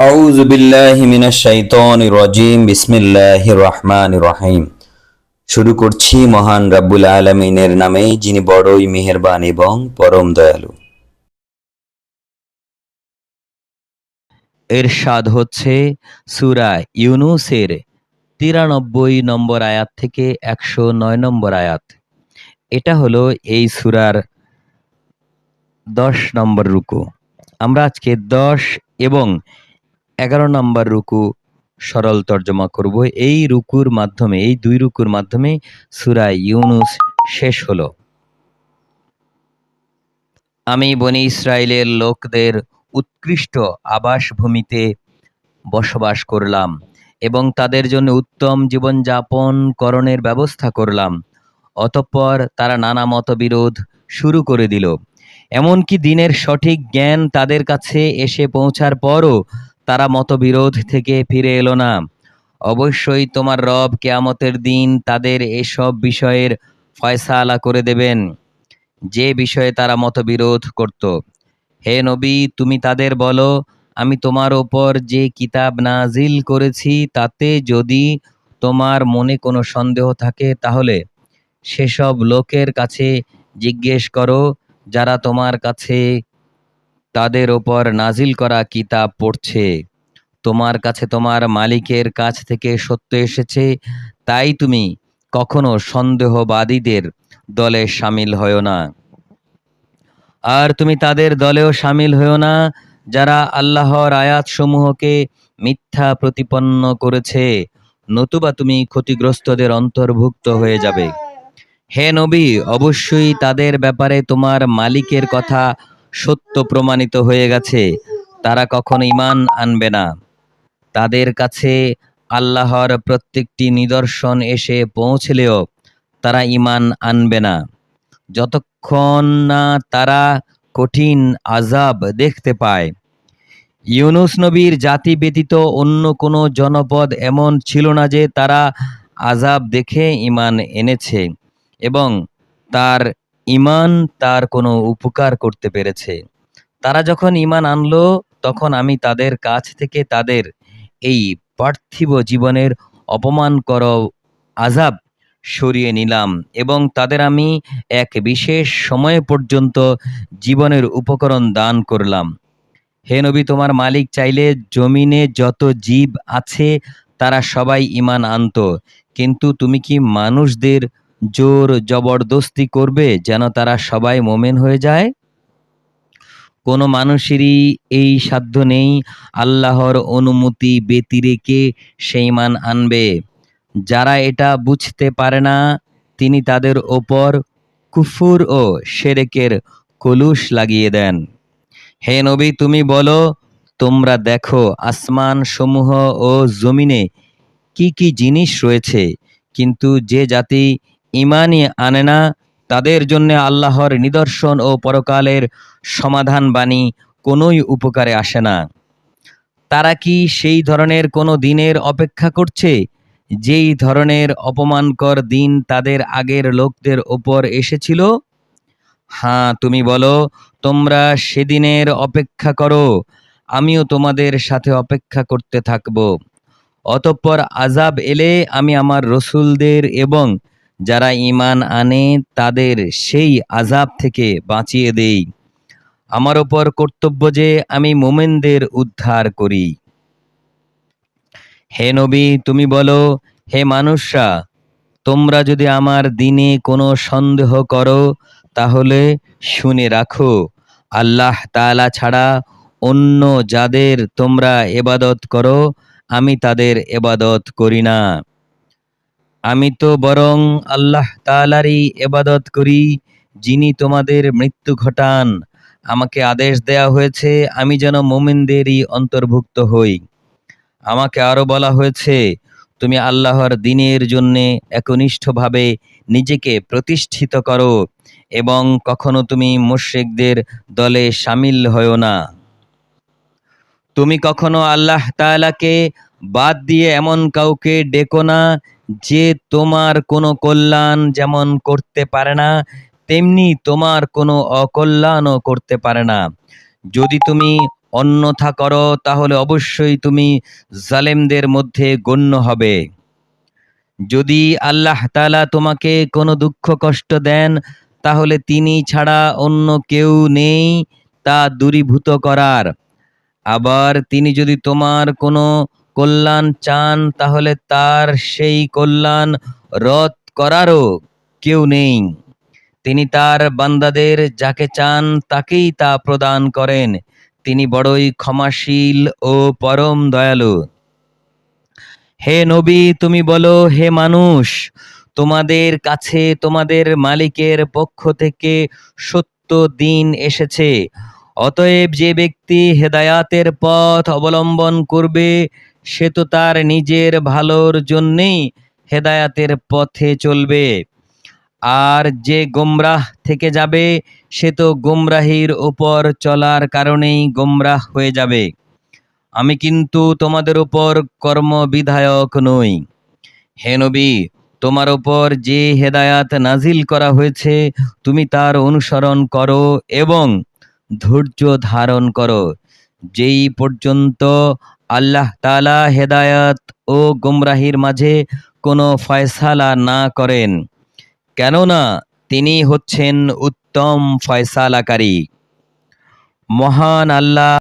أعوذ بالله من الشيطان الرجيم بسم الله الرحمن الرحيم শুরু করছি মহান রাব্বুল আলমিনের নামে যিনি বড়ই মেহেরবান এবং পরম দয়ালু এরশাদ হচ্ছে সুরা ইউনুসের তিরানব্বই নম্বর আয়াত থেকে একশো নয় নম্বর আয়াত এটা হলো এই সুরার দশ নম্বর রুকু আমরা আজকে দশ এবং এগারো নম্বর রুকু, সরল তর্জমা করব। এই রুকুর মাধ্যমে, এই দুই রুকুর মাধ্যমে সুরা ইউনুস শেষ হলো। আমি বনি ইসরায়েলের লোকদের উৎকৃষ্ট আবাসভূমিতে বসবাস করলাম এবং তাদের জন্য উত্তম জীবনযাপন করণের ব্যবস্থা করলাম। অতঃপর তারা নানা মতবিরোধ শুরু করে দিল। এমনকি দিনের সঠিক জ্ঞান তাদের কাছে এসে পৌঁছার পরও তারা মতবিরোধ থেকে ফিরে এলো না। অবশ্যই তোমার রব কেয়ামতের দিন তাদের এসব বিষয়ের ফয়সালা করে দেবেন। যে বিষয়ে তারা মতবিরোধ করত। হে নবী, তুমি তাদের বলো, আমি তোমার ওপর যে কিতাব নাজিল করেছি, তাতে যদি তোমার মনে কোনো সন্দেহ থাকে, তাহলে সেসব লোকের কাছে জিজ্ঞেস করো, যারা তোমার কাছে তাদের ওপর নাজিল করা কিতাব পড়ছে। তোমার কাছে তোমার মালিকের কাছ থেকে সত্য এসেছে, তাই তুমি কখনো সন্দেহবাদীদের দলে সামিল হও না। আর তুমি তাদের দলেও সামিল হও না, যারা আল্লাহর আয়াতসমূহকে মিথ্যা প্রতিপন্ন করেছে, নতুবা তুমি ক্ষতিগ্রস্তদের অন্তর্ভুক্ত হয়ে যাবে। হে নবী, অবশ্যই তাদের ব্যাপারে তোমার মালিকের কথা সত্য প্রমাণিত হয়ে গেছে, তারা কখনো ইমান আনবে না। তাদের কাছে আল্লাহর প্রত্যেকটি নিদর্শন এসে পৌঁছলেও তারা ইমান আনবে না। যতক্ষণ না তারা কঠিন আজাব দেখতে পায়। ইউনুস নবীর জাতি ব্যতীত অন্য কোনো জনপদ এমন ছিল না যে তারা আজাব দেখে ইমান এনেছে এবং তার ইমান তার কোনো উপকার করতে পেরেছে। তারা যখন ইমান আনলো, তখন আমি তাদের কাছ থেকে তাদের এই পার্থিব জীবনের অপমানকর আজাব সরিয়ে নিলাম এবং তাদের আমি এক বিশেষ সময় পর্যন্ত জীবনের উপকরণ দান করলাম। হে নবী, তোমার মালিক চাইলে জমিনে যত জীব আছে, তারা সবাই ইমান আনতো, কিন্তু তুমি কি মানুষদের জোর জবরদস্তি করবে যেন তারা সবাই মোমেন হয়ে যায়? কোনো মানুষেরই এই সাধ্য নেই আল্লাহর অনুমতি ব্যতিরেকে সেই মান আনবে। যারা এটা বুঝতে পারে না, তিনি তাদের ওপর কুফুর ও সেরেকের কলুষ লাগিয়ে দেন। হে নবী, তুমি বলো, তোমরা দেখো আসমান সমূহ ও জমিনে কি কি জিনিস রয়েছে, কিন্তু যে জাতি ইমানই আনে না, তাদের জন্য আল্লাহর নিদর্শন ও পরকালের সমাধান বাণী কোনোই উপকারে আসে না। তারা কি সেই ধরনের কোনো দিনের অপেক্ষা করছে? যেই ধরনের অপমানকর দিন তাদের আগের লোকদের ওপর এসেছিল? হ্যাঁ তুমি বলো, তোমরা সেদিনের অপেক্ষা করো, আমিও তোমাদের সাথে অপেক্ষা করতে থাকব। অতঃপর আজাব এলে আমি আমার রসুলদের এবং যারা ঈমান আনে, তাদের সেই আজাব থেকে বাঁচিয়ে দেই। আমার ওপর কর্তব্য যে আমি মোমেনদের উদ্ধার করি। হে নবী, তুমি বলো, হে মানুষরা, তোমরা যদি আমার দিনে কোনো সন্দেহ করো, তাহলে শুনে রাখো, আল্লাহ তাআলা ছাড়া অন্য যাদের তোমরা এবাদত করো, আমি তাদের এবাদত করি না। আমি তো বরং আল্লাহ তাআলারই এবাদত করি, যিনি তোমাদের মৃত্যু ঘটান। আমাকে আদেশ দেয়া হয়েছে, আমি যেন মোমিনদেরই অন্তর্ভুক্ত হই। আমাকে আরও বলা হয়েছে, তুমি আল্লাহর দিনের জন্যে একনিষ্ঠভাবে নিজেকে প্রতিষ্ঠিত করো এবং কখনো তুমি মুশরিকদের দলে সামিল হও না। তুমি কখনো আল্লাহ তাআলাকে বাদ দিয়ে এমন কাউকে ডেকো না যে তোমার কোনো কল্যাণ যেমন করতে পারে না, তেমনি তোমার কোনো অকল্যাণও করতে পারে না। যদি তুমি অন্যথা করো, তাহলে অবশ্যই তুমি জালেমদের মধ্যে গণ্য হবে। যদি আল্লাহ তালা তোমাকে কোনো দুঃখ কষ্ট দেন, তাহলে তিনি ছাড়া অন্য কেউ নেই তা দূরীভূত করার। আবার তিনি যদি তোমার কোনো কল্যাণ চান, তাহলে তার সেই কল্যাণ রদ করারও কেউ নেই। তিনি তার বান্দাদের যাকে চান, তাকেই তা প্রদান করেন। তিনি বড়ই ক্ষমাশীল ও পরম দয়ালু। হে নবী, তুমি বলো, হে মানুষ, তোমাদের কাছে তোমাদের মালিকের পক্ষ থেকে সত্য দিন এসেছে। অতএব যে ব্যক্তি হেদায়াতের পথ অবলম্বন করবে সে তো তার নিজের ভালোর জন্যেই হেদায়াতের পথে চলবে। আর যে গোমরাহ থেকে যাবে, সে তো গোমরাহির ওপর চলার কারণেই গোমরাহ হয়ে যাবে। আমি কিন্তু তোমাদের উপর কর্মবিধায়ক নই। হে নবী, তোমার ওপর যে হেদায়াত নাজিল করা হয়েছে, তুমি তার অনুসরণ করো এবং ধৈর্য ধারণ করো। যেই পর্যন্ত আল্লাহ তালা হেদায়াত ও গুমরাহির মাঝে কোনো ফয়সালা না করেন। কেননা তিনি হচ্ছেন উত্তম ফয়সালাকারী। মহান আল্লাহ